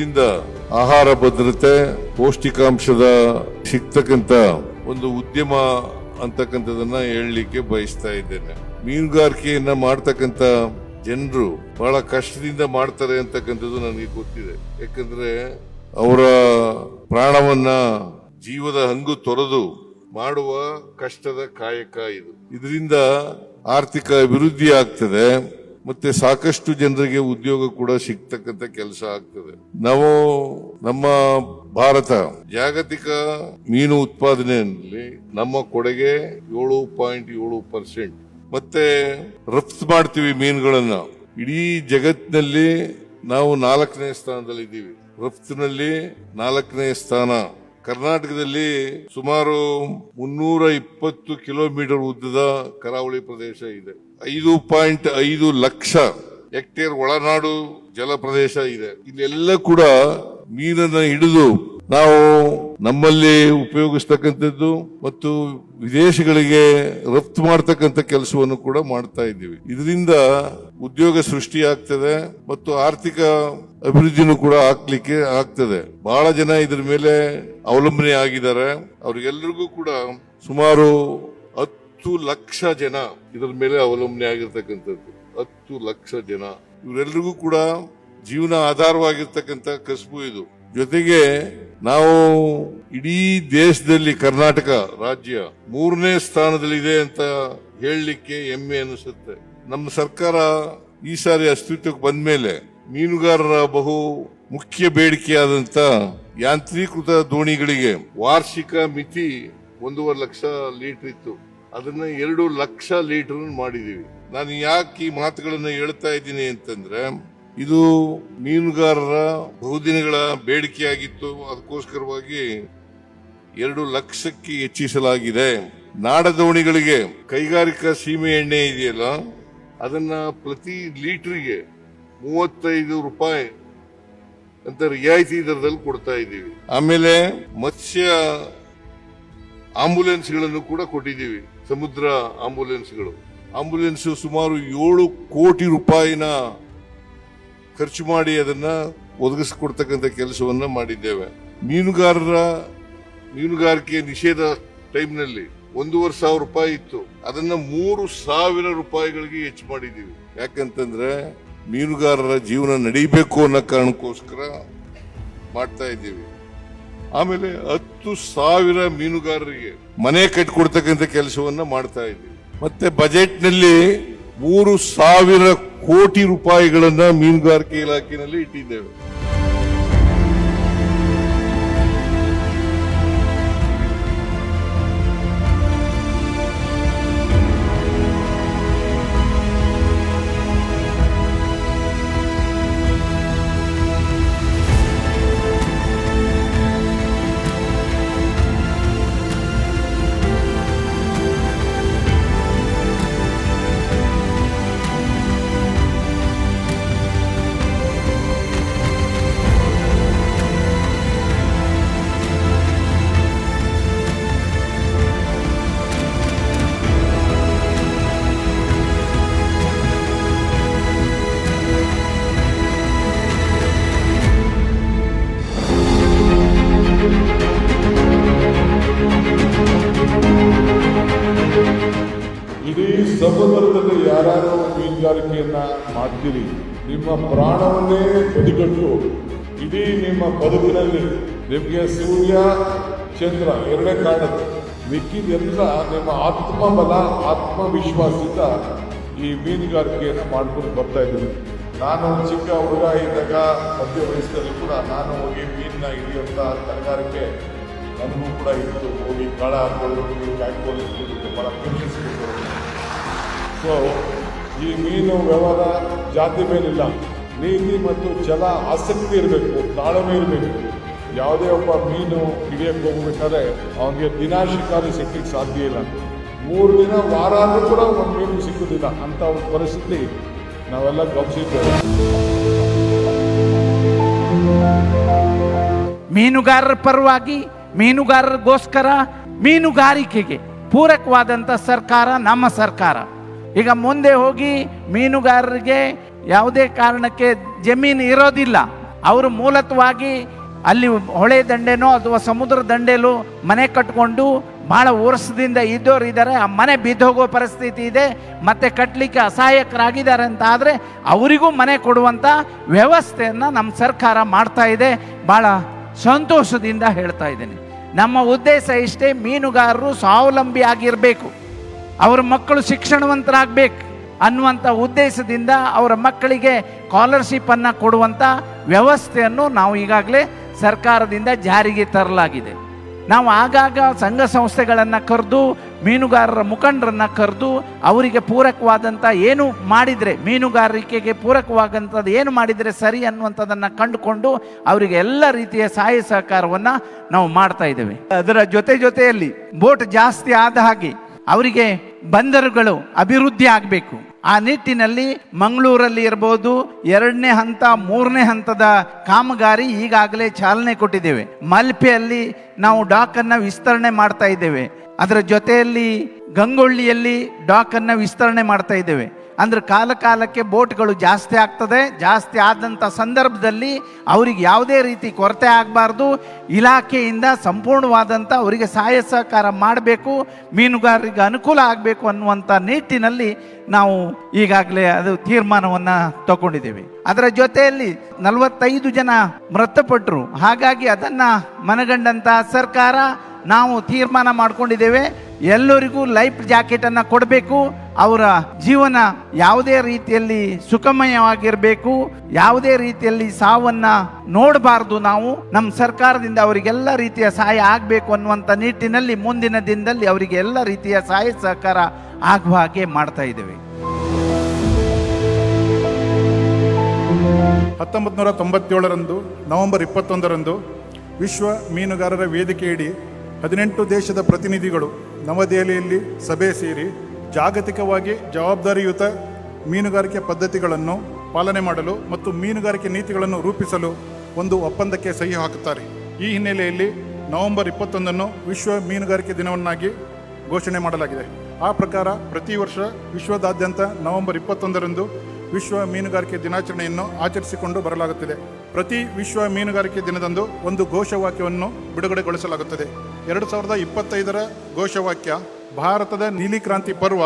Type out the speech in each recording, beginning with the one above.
ಇದರಿಂದ ಆಹಾರ ಭದ್ರತೆ, ಪೌಷ್ಟಿಕಾಂಶದ ಸಿಗ್ತಕ್ಕಂತ ಒಂದು ಉದ್ಯಮ ಅಂತಕ್ಕಂಥದನ್ನ ಹೇಳಲಿಕ್ಕೆ ಬಯಸ್ತಾ ಇದ್ದೇನೆ. ಮೀನುಗಾರಿಕೆಯನ್ನ ಮಾಡ್ತಕ್ಕಂತ ಜನರು ಬಹಳ ಕಷ್ಟದಿಂದ ಮಾಡ್ತಾರೆ ಅಂತಕ್ಕಂಥದ್ದು ನನಗೆ ಗೊತ್ತಿದೆ. ಯಾಕಂದ್ರೆ ಅವರ ಪ್ರಾಣವನ್ನ ಜೀವದ ಹಂಗು ತೊರೆದು ಮಾಡುವ ಕಷ್ಟದ ಕಾಯಕ ಇದು. ಇದರಿಂದ ಆರ್ಥಿಕ ಅಭಿವೃದ್ಧಿ ಆಗ್ತದೆ. ಮತ್ತೆ ಸಾಕಷ್ಟು ಜನರಿಗೆ ಉದ್ಯೋಗ ಕೂಡ ಸಿಗ್ತಕ್ಕಂಥ ಕೆಲಸ ಆಗ್ತದೆ. ನಾವು ನಮ್ಮ ಭಾರತ ಜಾಗತಿಕ ಮೀನು ಉತ್ಪಾದನೆಯಲ್ಲಿ ನಮ್ಮ ಕೊಡುಗೆ ಏಳು ಪಾಯಿಂಟ್ ಏಳು ಪರ್ಸೆಂಟ್. ಮತ್ತೆ ರಫ್ತು ಮಾಡ್ತೀವಿ ಮೀನುಗಳನ್ನ. ಇಡೀ ಜಗತ್ತಿನಲ್ಲಿ ನಾವು ನಾಲ್ಕನೇ ಸ್ಥಾನದಲ್ಲಿ ಇದ್ದೀವಿ ರಫ್ತಿನಲ್ಲಿ ನಾಲ್ಕನೇ ಸ್ಥಾನ. ಕರ್ನಾಟಕದಲ್ಲಿ ಸುಮಾರು ಮುನ್ನೂರ ಇಪ್ಪತ್ತು ಕಿಲೋಮೀಟರ್ ಉದ್ದದ ಕರಾವಳಿ ಪ್ರದೇಶ ಇದೆ. ಐದು ಪಾಯಿಂಟ್ ಐದು ಲಕ್ಷ ಹೆಕ್ಟೇರ್ ಒಳನಾಡು ಜಲ ಪ್ರದೇಶ ಇದೆ. ಇಲ್ಲೆಲ್ಲ ಕೂಡ ಮೀನನ್ನ ಹಿಡಿದು ನಾವು ನಮ್ಮಲ್ಲಿ ಉಪಯೋಗಿಸ್ತಕ್ಕಂಥದ್ದು ಮತ್ತು ವಿದೇಶಗಳಿಗೆ ರಫ್ತು ಮಾಡ್ತಕ್ಕಂಥ ಕೆಲಸವನ್ನು ಕೂಡ ಮಾಡ್ತಾ ಇದ್ದೀವಿ. ಇದರಿಂದ ಉದ್ಯೋಗ ಸೃಷ್ಟಿ ಆಗ್ತದೆ ಮತ್ತು ಆರ್ಥಿಕ ಅಭಿವೃದ್ಧಿನೂ ಕೂಡ ಆಗ್ಲಿಕ್ಕೆ ಆಗ್ತದೆ. ಬಹಳ ಜನ ಇದ್ರ ಮೇಲೆ ಅವಲಂಬನೆ ಆಗಿದ್ದಾರೆ. ಅವ್ರಿಗೆಲ್ಲರಿಗೂ ಕೂಡ ಸುಮಾರು ಹತ್ತು ಲಕ್ಷ ಜನ ಇದರ ಮೇಲೆ ಅವಲಂಬನೆ ಆಗಿರ್ತಕ್ಕಂಥದ್ದು. ಹತ್ತು ಲಕ್ಷ ಜನ. ಇವರೆಲ್ಲರಿಗೂ ಕೂಡ ಜೀವನ ಆಧಾರವಾಗಿರ್ತಕ್ಕಂಥ ಕಸಬು ಇದು. ಜೊತೆಗೆ ನಾವು ಇಡೀ ದೇಶದಲ್ಲಿ ಕರ್ನಾಟಕ ರಾಜ್ಯ ಮೂರನೇ ಸ್ಥಾನದಲ್ಲಿದೆ ಅಂತ ಹೇಳಲಿಕ್ಕೆ ಹೆಮ್ಮೆ ಅನಿಸುತ್ತೆ. ನಮ್ಮ ಸರ್ಕಾರ ಈ ಸಾರಿ ಅಸ್ತಿತ್ವಕ್ಕೆ ಬಂದ ಮೇಲೆ ಮೀನುಗಾರರ ಬಹು ಮುಖ್ಯ ಬೇಡಿಕೆಯಾದಂತ ಯಾಂತ್ರೀಕೃತ ದೋಣಿಗಳಿಗೆ ವಾರ್ಷಿಕ ಮಿತಿ ಒಂದೂವರೆ ಲಕ್ಷ ಲೀಟರ್ ಇತ್ತು. ಅದನ್ನ ಎರಡು ಲಕ್ಷ ಲೀಟರ್ ಮಾಡಿದೀವಿ. ನಾನು ಯಾಕೆ ಈ ಮಾತುಗಳನ್ನ ಹೇಳ್ತಾ ಇದ್ದೀನಿ ಅಂತಂದ್ರೆ, ಇದು ಮೀನುಗಾರರ ಬಹುದಿನಗಳ ಬೇಡಿಕೆಯಾಗಿತ್ತು. ಅದಕ್ಕೋಸ್ಕರವಾಗಿ ಎರಡು ಲಕ್ಷಕ್ಕೆ ಹೆಚ್ಚಿಸಲಾಗಿದೆ. ನಾಡ ದೋಣಿಗಳಿಗೆ ಕೈಗಾರಿಕಾ ಸೀಮೆ ಎಣ್ಣೆ ಇದೆಯಲ್ಲ, ಅದನ್ನ ಪ್ರತಿ ಲೀಟರ್ಗೆ ಮೂವತ್ತೈದು ರೂಪಾಯಿ ಅಂತ ರಿಯಾಯಿತಿ ದರದಲ್ಲಿ ಕೊಡ್ತಾ ಇದ್ದೀವಿ. ಆಮೇಲೆ ಮತ್ಸ್ಯ ಆಂಬುಲೆನ್ಸ್ಗಳನ್ನು ಕೂಡ ಕೊಟ್ಟಿದ್ದೀವಿ. ಸಮುದ್ರ ಆಂಬುಲೆನ್ಸ್ಗಳು. ಆಂಬುಲೆನ್ಸ್ ಸುಮಾರು ಏಳು ಕೋಟಿ ರೂಪಾಯಿನ ಖರ್ಚು ಮಾಡಿ ಅದನ್ನ ಒದಗಿಸಿಕೊಡ್ತಕ್ಕಂಥ ಕೆಲಸವನ್ನ ಮಾಡಿದ್ದೇವೆ. ಮೀನುಗಾರರ ಮೀನುಗಾರಿಕೆ ನಿಷೇಧ ಟೈಮ್ನಲ್ಲಿ ಒಂದೂವರೆ ಸಾವಿರ ರೂಪಾಯಿ ಇತ್ತು. ಅದನ್ನ ಮೂರು ಸಾವಿರ ರೂಪಾಯಿಗಳಿಗೆ ಹೆಚ್ಚು ಮಾಡಿದ್ದೀವಿ. ಯಾಕಂತಂದ್ರೆ ಮೀನುಗಾರರ ಜೀವನ ನಡೀಬೇಕು ಅನ್ನೋ ಕಾರಣಕ್ಕೋಸ್ಕರ ಮಾಡ್ತಾ ಇದ್ದೀವಿ. ಆಮೇಲೆ ಹತ್ತು ಸಾವಿರ ಮೀನುಗಾರರಿಗೆ ಮನೆ ಕಟ್ಟಿಕೊಡ್ತಕ್ಕಂಥ ಕೆಲಸವನ್ನ ಮಾಡ್ತಾ ಇದ್ದೀವಿ. ಮತ್ತೆ ಬಜೆಟ್ನಲ್ಲಿ ಮೂರು ಸಾವಿರ ಕೋಟಿ ರೂಪಾಯಿಗಳನ್ನ ಮೀನುಗಾರಿಕೆ ಇಲಾಖೆಯಲ್ಲಿ ಇಟ್ಟಿದ್ದೇವೆ. ಯಾರು ಮೀನುಗಾರಿಕೆಯನ್ನ ಮಾಡ್ತೀರಿ, ನಿಮ್ಮ ಪ್ರಾಣವನ್ನೇ ಬದಿಗಟ್ಟು. ಇಡೀ ನಿಮ್ಮ ಬದುಕಿನಲ್ಲಿ ನಿಮಗೆ ಸೂರ್ಯ, ಚಂದ್ರ ಎರಡೇ ಕಾಣುತ್ತೆ. ಮಿಕ್ಕಿದೆಲ್ಲ ನಿಮ್ಮ ಆತ್ಮಬಲ ಆತ್ಮವಿಶ್ವಾಸದಿಂದ ಈ ಮೀನುಗಾರಿಕೆಯನ್ನು ಮಾಡ್ಕೊಂಡು ಬರ್ತಾ ಇದ್ದೀನಿ ನಾನು ಚಿಕ್ಕ ಹುಡುಗ ಇದ್ದಾಗ ಮಧ್ಯ ವಯಸ್ಸಲ್ಲಿ ಕೂಡ ನಾನು ಹೋಗಿ ಮೀನನ್ನ ಹಿಡಿಯುವಂಥ ತರಕಾರಿಕೆ ನನಗೂ ಕೂಡ ಇತ್ತು ಹೋಗಿ ಕಾಳ ಹಾಕೊಂಡು ಹೋಗಿ ಕಾಯ್ಕೊಂಡು ಭಾಳ ಪ್ರೀತಿಸ್ಬಿಟ್ಟು ಸೊ ಈ ಮೀನು ವ್ಯವಹಾರ ಜಾತಿ ಮೇಲಿಲ್ಲ. ನೀತಿ ಮತ್ತು ಜಲ ಆಸಕ್ತಿ ಇರಬೇಕು, ತಾಳ್ಮೆ ಇರಬೇಕು. ಯಾವುದೇ ಒಬ್ಬ ಮೀನು ಹಿಡಿಯಕ್ಕೆ ಹೋಗ್ಬೇಕಾದ್ರೆ ಅವನಿಗೆ ದಿನ ಶಿಕಾರಿ ಸಿಕ್ಕಲಿಕ್ಕೆ ಸಾಧ್ಯ ಇಲ್ಲ. ಮೂರು ದಿನ, ವಾರ ಆದರೂ ಕೂಡ ಒಂದು ಮೀನು ಸಿಕ್ಕುದಿಲ್ಲ. ಅಂತ ಒಂದು ಪರಿಸ್ಥಿತಿ ನಾವೆಲ್ಲ ಗಮನಿಸಿದ್ದೇವೆ. ಮೀನುಗಾರರ ಪರವಾಗಿ, ಮೀನುಗಾರರಿಗೋಸ್ಕರ ಮೀನುಗಾರಿಕೆಗೆ ಪೂರಕವಾದಂಥ ಸರ್ಕಾರ ನಮ್ಮ ಸರ್ಕಾರ. ಈಗ ಮುಂದೆ ಹೋಗಿ ಮೀನುಗಾರರಿಗೆ ಯಾವುದೇ ಕಾರಣಕ್ಕೆ ಜಮೀನು ಇರೋದಿಲ್ಲ. ಅವರು ಮೂಲತವಾಗಿ ಅಲ್ಲಿ ಹೊಳೆ ದಂಡೆನೋ ಅಥವಾ ಸಮುದ್ರ ದಂಡೆಲೋ ಮನೆ ಕಟ್ಕೊಂಡು ಬಹಳ ವರ್ಷದಿಂದ ಇದ್ದವ್ರು ಇದ್ದಾರೆ. ಆ ಮನೆ ಬಿದ್ದೋಗೋ ಪರಿಸ್ಥಿತಿ ಇದೆ. ಮತ್ತೆ ಕಟ್ಟಲಿಕ್ಕೆ ಅಸಹಾಯಕರಾಗಿದ್ದಾರೆ ಅಂತ ಆದರೆ ಅವರಿಗೂ ಮನೆ ಕೊಡುವಂಥ ವ್ಯವಸ್ಥೆಯನ್ನು ನಮ್ಮ ಸರ್ಕಾರ ಮಾಡ್ತಾ ಇದೆ. ಭಾಳ ಸಂತೋಷದಿಂದ ಹೇಳ್ತಾ ಇದ್ದೀನಿ. ನಮ್ಮ ಉದ್ದೇಶ ಇಷ್ಟೇ ಮೀನುಗಾರರು ಸ್ವಾವಲಂಬಿ ಆಗಿರಬೇಕು. ಅವರ ಮಕ್ಕಳು ಶಿಕ್ಷಣವಂತರಾಗಬೇಕು ಅನ್ನುವಂಥ ಉದ್ದೇಶದಿಂದ ಅವರ ಮಕ್ಕಳಿಗೆ ಸ್ಕಾಲರ್ಶಿಪ್ಪನ್ನು ಕೊಡುವಂಥ ವ್ಯವಸ್ಥೆಯನ್ನು ನಾವು ಈಗಾಗಲೇ ಸರ್ಕಾರದಿಂದ ಜಾರಿಗೆ ತರಲಾಗಿದೆ. ನಾವು ಆಗಾಗ ಸಂಘ ಸಂಸ್ಥೆಗಳನ್ನು ಕರೆದು, ಮೀನುಗಾರರ ಮುಖಂಡರನ್ನು ಕರೆದು, ಅವರಿಗೆ ಪೂರಕವಾದಂಥ ಏನು ಮಾಡಿದರೆ, ಮೀನುಗಾರಿಕೆಗೆ ಪೂರಕವಾದಂಥದ್ದು ಏನು ಮಾಡಿದರೆ ಸರಿ ಅನ್ನುವಂಥದ್ದನ್ನು ಕಂಡುಕೊಂಡು ಅವರಿಗೆ ಎಲ್ಲ ರೀತಿಯ ಸಹಾಯ ಸಹಕಾರವನ್ನು ನಾವು ಮಾಡ್ತಾ ಇದ್ದೇವೆ. ಅದರ ಜೊತೆ ಜೊತೆಯಲ್ಲಿ ಬೋಟ್ ಜಾಸ್ತಿ ಆದ ಹಾಗೆ ಅವರಿಗೆ ಬಂದರುಗಳು ಅಭಿವೃದ್ಧಿ ಆಗಬೇಕು. ಆ ನಿಟ್ಟಿನಲ್ಲಿ ಮಂಗಳೂರಲ್ಲಿ ಇರಬಹುದು ಎರಡನೇ ಹಂತ, ಮೂರನೇ ಹಂತದ ಕಾಮಗಾರಿ ಈಗಾಗಲೇ ಚಾಲನೆ ಕೊಟ್ಟಿದ್ದೇವೆ. ಮಲ್ಪೆಯಲ್ಲಿ ನಾವು ಡಾಕ್ ಅನ್ನ ವಿಸ್ತರಣೆ ಮಾಡ್ತಾ ಇದ್ದೇವೆ. ಅದರ ಜೊತೆಯಲ್ಲಿ ಗಂಗೊಳ್ಳಿಯಲ್ಲಿ ಡಾಕ್ ಅನ್ನ ವಿಸ್ತರಣೆ ಮಾಡ್ತಾ ಇದ್ದೇವೆ. ಅಂದ್ರೆ ಕಾಲ ಕಾಲಕ್ಕೆ ಬೋಟ್ಗಳು ಜಾಸ್ತಿ ಆಗ್ತದೆ, ಜಾಸ್ತಿ ಆದಂಥ ಸಂದರ್ಭದಲ್ಲಿ ಅವರಿಗೆ ಯಾವುದೇ ರೀತಿ ಕೊರತೆ ಆಗಬಾರ್ದು. ಇಲಾಖೆಯಿಂದ ಸಂಪೂರ್ಣವಾದಂಥ ಅವರಿಗೆ ಸಹಾಯ ಸಹಕಾರ ಮಾಡಬೇಕು, ಮೀನುಗಾರರಿಗೆ ಅನುಕೂಲ ಆಗಬೇಕು ಅನ್ನುವಂಥ ನಿಟ್ಟಿನಲ್ಲಿ ನಾವು ಈಗಾಗಲೇ ಅದು ತೀರ್ಮಾನವನ್ನು ತಗೊಂಡಿದ್ದೇವೆ. ಅದರ ಜೊತೆಯಲ್ಲಿ ನಲವತ್ತೈದು ಜನ ಮೃತಪಟ್ಟರು ಹಾಗಾಗಿ ಅದನ್ನು ಮನಗಂಡಂತಹ ಸರ್ಕಾರ ನಾವು ತೀರ್ಮಾನ ಮಾಡಿಕೊಂಡಿದ್ದೇವೆ. ಎಲ್ಲರಿಗೂ ಲೈಫ್ ಜಾಕೆಟನ್ನು ಕೊಡಬೇಕು. ಅವರ ಜೀವನ ಯಾವುದೇ ರೀತಿಯಲ್ಲಿ ಸುಖಮಯವಾಗಿರಬೇಕು. ಯಾವುದೇ ರೀತಿಯಲ್ಲಿ ಸಾವನ್ನ ನೋಡಬಾರ್ದು ನಾವು. ನಮ್ಮ ಸರ್ಕಾರದಿಂದ ಅವರಿಗೆಲ್ಲ ರೀತಿಯ ಸಹಾಯ ಆಗಬೇಕು ಅನ್ನುವಂಥ ನಿಟ್ಟಿನಲ್ಲಿ ಮುಂದಿನ ದಿನದಲ್ಲಿ ಅವರಿಗೆ ಎಲ್ಲ ರೀತಿಯ ಸಹಾಯ ಸಹಕಾರ ಆಗುವ ಹಾಗೆ ಮಾಡ್ತಾ ಇದ್ದೇವೆ. ಹತ್ತೊಂಬತ್ತು ನೂರ ತೊಂಬತ್ತೇಳರಂದು, ನವೆಂಬರ್ ಇಪ್ಪತ್ತೊಂದರಂದು ವಿಶ್ವ ಮೀನುಗಾರರ ವೇದಿಕೆಯಡಿ ಹದಿನೆಂಟು ದೇಶದ ಪ್ರತಿನಿಧಿಗಳು ನವದೆಹಲಿಯಲ್ಲಿ ಸಭೆ ಸೇರಿ ಜಾಗತಿಕವಾಗಿ ಜವಾಬ್ದಾರಿಯುತ ಮೀನುಗಾರಿಕೆ ಪದ್ಧತಿಗಳನ್ನು ಪಾಲನೆ ಮಾಡಲು ಮತ್ತು ಮೀನುಗಾರಿಕೆ ನೀತಿಗಳನ್ನು ರೂಪಿಸಲು ಒಂದು ಒಪ್ಪಂದಕ್ಕೆ ಸಹಿ ಹಾಕುತ್ತಾರೆ. ಈ ಹಿನ್ನೆಲೆಯಲ್ಲಿ ನವೆಂಬರ್ ಇಪ್ಪತ್ತೊಂದನ್ನು ವಿಶ್ವ ಮೀನುಗಾರಿಕೆ ದಿನವನ್ನಾಗಿ ಘೋಷಣೆ ಮಾಡಲಾಗಿದೆ. ಆ ಪ್ರಕಾರ ಪ್ರತಿ ವರ್ಷ ವಿಶ್ವದಾದ್ಯಂತ ನವೆಂಬರ್ ಇಪ್ಪತ್ತೊಂದರಂದು ವಿಶ್ವ ಮೀನುಗಾರಿಕೆ ದಿನಾಚರಣೆಯನ್ನು ಆಚರಿಸಿಕೊಂಡು ಬರಲಾಗುತ್ತಿದೆ. ಪ್ರತಿ ವಿಶ್ವ ಮೀನುಗಾರಿಕೆ ದಿನದಂದು ಒಂದು ಘೋಷವಾಕ್ಯವನ್ನು ಬಿಡುಗಡೆಗೊಳಿಸಲಾಗುತ್ತದೆ. ಎರಡು ಸಾವಿರದ ಇಪ್ಪತ್ತೈದರ ಘೋಷವಾಕ್ಯ, ಭಾರತದ ನೀಲಿ ಕ್ರಾಂತಿ ಪರ್ವ,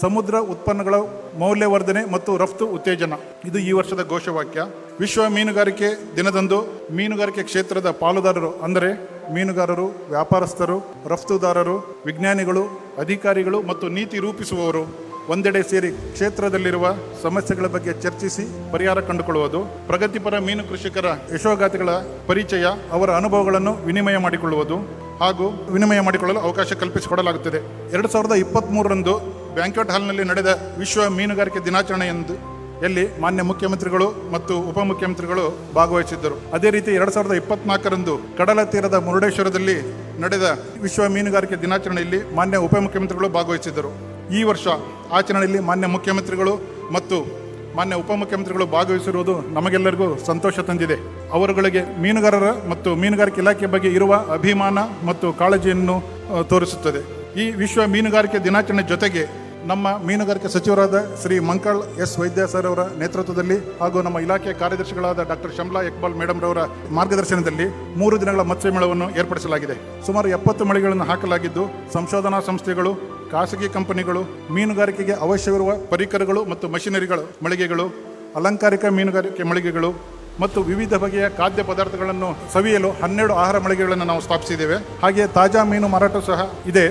ಸಮುದ್ರ ಉತ್ಪನ್ನಗಳ ಮೌಲ್ಯವರ್ಧನೆ ಮತ್ತು ರಫ್ತು ಉತ್ತೇಜನ. ಇದು ಈ ವರ್ಷದ ಘೋಷವಾಕ್ಯ. ವಿಶ್ವ ಮೀನುಗಾರಿಕೆ ದಿನದಂದು ಮೀನುಗಾರಿಕೆ ಕ್ಷೇತ್ರದ ಪಾಲುದಾರರು ಅಂದರೆ ಮೀನುಗಾರರು, ವ್ಯಾಪಾರಸ್ಥರು, ರಫ್ತುದಾರರು, ವಿಜ್ಞಾನಿಗಳು, ಅಧಿಕಾರಿಗಳು ಮತ್ತು ನೀತಿ ರೂಪಿಸುವವರು ಒಂದೆಡೆ ಸೇರಿ ಕ್ಷೇತ್ರದಲ್ಲಿರುವ ಸಮಸ್ಯೆಗಳ ಬಗ್ಗೆ ಚರ್ಚಿಸಿ ಪರಿಹಾರ ಕಂಡುಕೊಳ್ಳುವುದು, ಪ್ರಗತಿಪರ ಮೀನು ಕೃಷಿಕರ ಯಶೋಗಾತಿಗಳ ಪರಿಚಯ, ಅವರ ಅನುಭವಗಳನ್ನು ವಿನಿಮಯ ಮಾಡಿಕೊಳ್ಳುವುದು ಹಾಗೂ ವಿನಿಮಯ ಮಾಡಿಕೊಳ್ಳಲು ಅವಕಾಶ ಕಲ್ಪಿಸಿಕೊಡಲಾಗುತ್ತದೆ. ಎರಡು ಸಾವಿರದ ಇಪ್ಪತ್ತ್ಮೂರರಂದು ಬ್ಯಾಂಕ್ವೆಟ್ ಹಾಲ್ನಲ್ಲಿ ನಡೆದ ವಿಶ್ವ ಮೀನುಗಾರಿಕೆ ದಿನಾಚರಣೆಯಂದು ಎಲ್ಲಿ ಮಾನ್ಯ ಮುಖ್ಯಮಂತ್ರಿಗಳು ಮತ್ತು ಉಪಮುಖ್ಯಮಂತ್ರಿಗಳು ಭಾಗವಹಿಸಿದ್ದರು. ಅದೇ ರೀತಿ ಎರಡು ಸಾವಿರದ ಇಪ್ಪತ್ನಾಲ್ಕರಂದು ಕಡಲ ತೀರದ ಮುರುಡೇಶ್ವರದಲ್ಲಿ ನಡೆದ ವಿಶ್ವ ಮೀನುಗಾರಿಕೆ ದಿನಾಚರಣೆಯಲ್ಲಿ ಮಾನ್ಯ ಉಪಮುಖ್ಯಮಂತ್ರಿಗಳು ಭಾಗವಹಿಸಿದ್ದರು. ಈ ವರ್ಷ ಆಚರಣೆಯಲ್ಲಿ ಮಾನ್ಯ ಮುಖ್ಯಮಂತ್ರಿಗಳು ಮತ್ತು ಮಾನ್ಯ ಉಪಮುಖ್ಯಮಂತ್ರಿಗಳು ಭಾಗವಹಿಸಿರುವುದು ನಮಗೆಲ್ಲರಿಗೂ ಸಂತೋಷ ತಂದಿದೆ. ಅವರುಗಳಿಗೆ ಮೀನುಗಾರರ ಮತ್ತು ಮೀನುಗಾರಿಕೆ ಇಲಾಖೆ ಬಗ್ಗೆ ಇರುವ ಅಭಿಮಾನ ಮತ್ತು ಕಾಳಜಿಯನ್ನು ತೋರಿಸುತ್ತದೆ. ಈ ವಿಶ್ವ ಮೀನುಗಾರಿಕೆ ದಿನಾಚರಣೆ ಜೊತೆಗೆ ನಮ್ಮ ಮೀನುಗಾರಿಕೆ ಸಚಿವರಾದ ಶ್ರೀ ಮಂಕಳ್ ಎಸ್ ವೈದ್ಯ ಸರ್ ಅವರ ನೇತೃತ್ವದಲ್ಲಿ ಹಾಗೂ ನಮ್ಮ ಇಲಾಖೆ ಕಾರ್ಯದರ್ಶಿಗಳಾದ ಡಾಕ್ಟರ್ ಶಮ್ಲಾ ಇಕ್ಬಾಲ್ ಮೇಡಮ್ ರವರ ಮಾರ್ಗದರ್ಶನದಲ್ಲಿ ಮೂರು ದಿನಗಳ ಮತ್ಸ್ಯ ಮೇಳವನ್ನು ಏರ್ಪಡಿಸಲಾಗಿದೆ. ಸುಮಾರು ಎಪ್ಪತ್ತು ಮಳಿಗೆಗಳನ್ನು ಹಾಕಲಾಗಿದ್ದು, ಸಂಶೋಧನಾ ಸಂಸ್ಥೆಗಳು, ಖಾಸಗಿ ಕಂಪನಿಗಳು, ಮೀನುಗಾರಿಕೆಗೆ ಅವಶ್ಯವಿರುವ ಪರಿಕರಗಳು ಮತ್ತು ಮಷಿನರಿಗಳು, ಮಳಿಗೆಗಳು, ಅಲಂಕಾರಿಕ ಮೀನುಗಾರಿಕೆ ಮಳಿಗೆಗಳು ಮತ್ತು ವಿವಿಧ ಬಗೆಯ ಖಾದ್ಯ ಪದಾರ್ಥಗಳನ್ನು ಸವಿಯಲು ಹನ್ನೆರಡು ಆಹಾರ ಮಳಿಗೆಗಳನ್ನು ನಾವು ಸ್ಥಾಪಿಸಿದ್ದೇವೆ. ಹಾಗೆ ತಾಜಾ ಮೀನು ಮಾರಾಟ ಸಹ ಇದೆ.